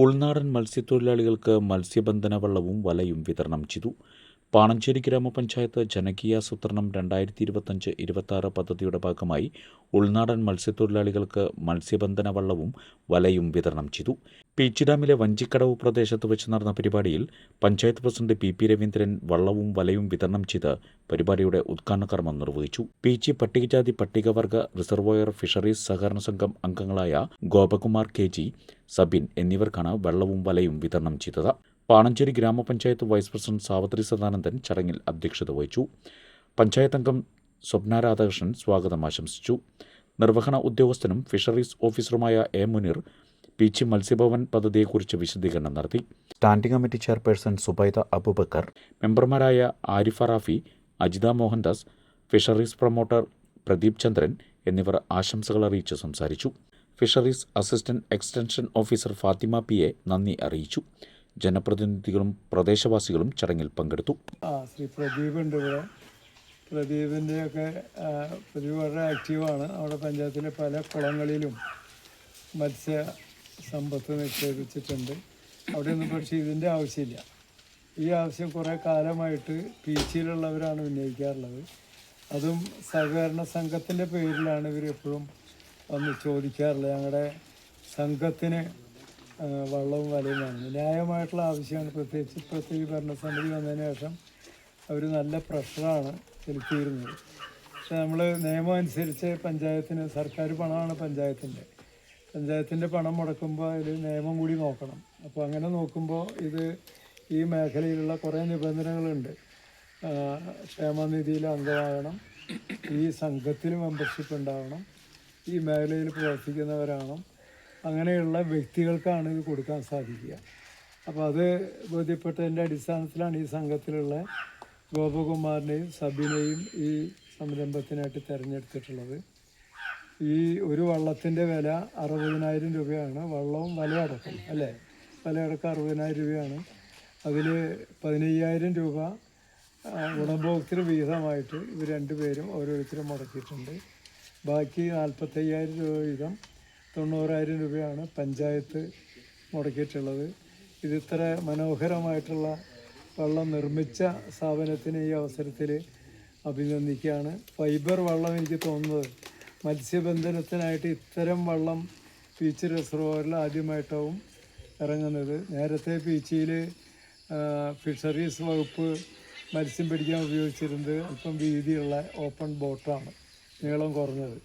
ഉൾനാടൻ മത്സ്യത്തൊഴിലാളികൾക്ക് മത്സ്യബന്ധന വള്ളവും വലയും വിതരണം ചെയ്തു. പാണഞ്ചേരി ഗ്രാമപഞ്ചായത്ത് ജനകീയാസൂത്രണം രണ്ടായിരത്തി ഇരുപത്തഞ്ച് ഇരുപത്താറ് പദ്ധതിയുടെ ഭാഗമായി ഉൾനാടൻ മത്സ്യത്തൊഴിലാളികൾക്ക് മത്സ്യബന്ധന വള്ളവും വലയും വിതരണം ചെയ്തു. പീച്ചി ഡാമിലെ വഞ്ചിക്കടവ് പ്രദേശത്ത് വെച്ച് നടന്ന പരിപാടിയിൽ panchayat president P P Raveendran വള്ളവും വലയും വിതരണം ചെയ്ത് പരിപാടിയുടെ ഉദ്ഘാടന കർമ്മം നിർവഹിച്ചു. പീച്ചി പട്ടികജാതി പട്ടികവർഗ റിസർവോയർ ഫിഷറീസ് സഹകരണ സംഘം അംഗങ്ങളായ ഗോപകുമാർ കെ ജി സബിൻ എന്നിവർക്കാണ് വെള്ളവും വലയും വിതരണം ചെയ്തത്. പാണഞ്ചേരി ഗ്രാമപഞ്ചായത്ത് വൈസ് പ്രസിഡന്റ് സാവത്രി സദാനന്ദൻ ചടങ്ങിൽ അധ്യക്ഷത വഹിച്ചു. പഞ്ചായത്ത് അംഗം സ്വപ്ന രാധാകൃഷ്ണൻ സ്വാഗതം ആശംസിച്ചു. നിർവഹണ ഉദ്യോഗസ്ഥനും ഫിഷറീസ് ഓഫീസറുമായ എ മുനീർ പീച്ചി മത്സ്യഭവൻ പദ്ധതിയെക്കുറിച്ച് വിശദീകരണം നടത്തി. Standing committee chairperson Zubaida Abubakar. മെമ്പർമാരായ ആരിഫ റാഫി അജിത മോഹൻദാസ് ഫിഷറീസ് പ്രൊമോട്ടർ പ്രദീപ് ചന്ദ്രൻ എന്നിവർ ആശംസകൾ അറിയിച്ച് സംസാരിച്ചു. Fisheries assistant extension officer Fathima P A നന്ദി അറിയിച്ചു. ജനപ്രതിനിധികളും പ്രദേശവാസികളും ചടങ്ങിൽ പങ്കെടുത്തു. ശ്രീ പ്രദീപ് ഉണ്ട് ഇവിടെ. പ്രദീപിന്റെ ഒക്കെ പ്രദീപ് വളരെ ആക്റ്റീവാണ് നമ്മുടെ പഞ്ചായത്തിലെ പല കുളങ്ങളിലും മത്സ്യ സമ്പത്ത് നിക്ഷേപിച്ചിട്ടുണ്ട്. അവിടെയൊന്നും പക്ഷേ ഇതിന്റെ ആവശ്യമില്ല. ഈ ആവശ്യം കുറേ കാലമായിട്ട് പി പീച്ചിയിലുള്ളവരാണ് ഉന്നയിക്കാറുള്ളത്. അതും സഹകരണ സംഘത്തിന്റെ പേരിലാണ് ഇവർ എപ്പോഴും വന്ന് ചോദിക്കാറുള്ളത്. ഞങ്ങളുടെ സംഘത്തിന് വള്ളവും വലയും ന്യായമായിട്ടുള്ള ആവശ്യമാണ്. പ്രത്യേകിച്ച് ഇപ്പോഴത്തെ ഈ ഭരണസമിതി വന്നതിന് ശേഷം അവർ നല്ല പ്രഷറാണ് ചെലുത്തിയിരുന്നത് പക്ഷെ നമ്മൾ നിയമം അനുസരിച്ച് പഞ്ചായത്തിന് സർക്കാർ പണമാണ് പഞ്ചായത്തിന്റെ. പഞ്ചായത്തിന്റെ പണം മുടക്കുമ്പോൾ അതിൽ നിയമം കൂടി നോക്കണം. അപ്പോൾ അങ്ങനെ നോക്കുമ്പോൾ ഇത് ഈ മേഖലയിലുള്ള കുറേ നിബന്ധനകളുണ്ട്. ക്ഷേമനിധിയിൽ അംഗമാകണം ഈ സംഘത്തിൽ മെമ്പർഷിപ്പ് ഉണ്ടാവണം ഈ മേഖലയിൽ പ്രവർത്തിക്കുന്നവരാണ് അങ്ങനെയുള്ള വ്യക്തികൾക്കാണ് ഇത് കൊടുക്കാൻ സാധിക്കുക. അപ്പോൾ അത് ബോധ്യപ്പെട്ടതിന്റെ അടിസ്ഥാനത്തിലാണ് ഈ സംഘത്തിലുള്ള ഗോപകുമാറിനെയും സബിനെയും ഈ സംരംഭത്തിനായിട്ട് തിരഞ്ഞെടുത്തിട്ടുള്ളത്. ഈ ഒരു വള്ളത്തിന്റെ വില അറുപതിനായിരം രൂപയാണ്. വള്ളവും വലയടക്കം അല്ലേ? വലയടക്കം അറുപതിനായിരം രൂപയാണ്. അതിൽ പതിനയ്യായിരം രൂപ ഗുണഭോക്തൃ വിഹിതമായിട്ട് ഇവർ രണ്ടുപേരും ഓരോരുത്തരും മുടക്കിയിട്ടുണ്ട്. ബാക്കി നാൽപ്പത്തയ്യായിരം രൂപ വീതം തൊണ്ണൂറായിരം രൂപയാണ് പഞ്ചായത്ത് മുടക്കിയിട്ടുള്ളത്. ഇതിത്ര മനോഹരമായിട്ടുള്ള വള്ളം നിർമ്മിച്ച സ്ഥാപനത്തിന് ഈ അവസരത്തിൽ അഭിനന്ദിക്കുകയാണ്. ഫൈബർ വള്ളം എനിക്ക് തോന്നുന്നത് മത്സ്യബന്ധനത്തിനായിട്ട് ഇത്തരം വള്ളം ബീച്ച് റിസർവോയറിൽ ആദ്യമായിട്ടാവും ഇറങ്ങുന്നത്. നേരത്തെ ബീച്ചിൽ ഫിഷറീസ് വകുപ്പ് മത്സ്യം പിടിക്കാൻ ഉപയോഗിച്ചിരുന്നത് അല്പം വീതിയുള്ള ഓപ്പൺ ബോട്ടാണ് നീളം കുറഞ്ഞത്.